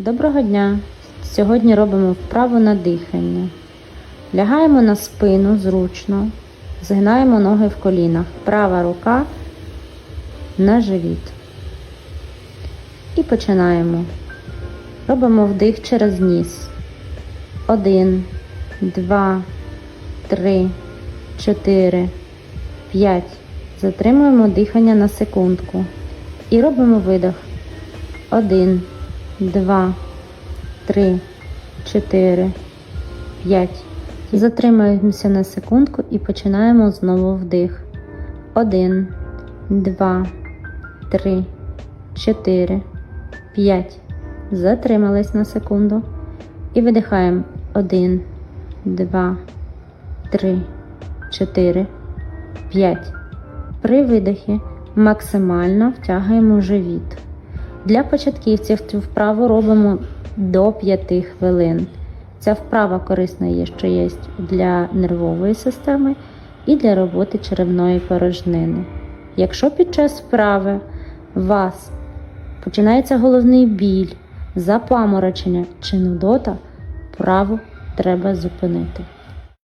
Доброго дня! Сьогодні робимо вправу на дихання. Лягаємо на спину зручно, згинаємо ноги в колінах. Права рука на живіт. І починаємо. Робимо вдих через ніс. Один, два, три, чотири, п'ять. Затримуємо дихання на секундку. І робимо видох. Один, два, три, чотири, п'ять. Затримуємося на секундку і починаємо знову вдих. Один, два, три, чотири, п'ять. Затримались на секунду. І видихаємо. Один, два, три, чотири, п'ять. При видихі максимально втягуємо живіт. Для початківців цю вправу робимо до 5 хвилин. Ця вправа корисна є, що є для нервової системи і для роботи черевної порожнини. Якщо під час вправи у вас починається головний біль, запаморочення чи нудота, вправу треба зупинити.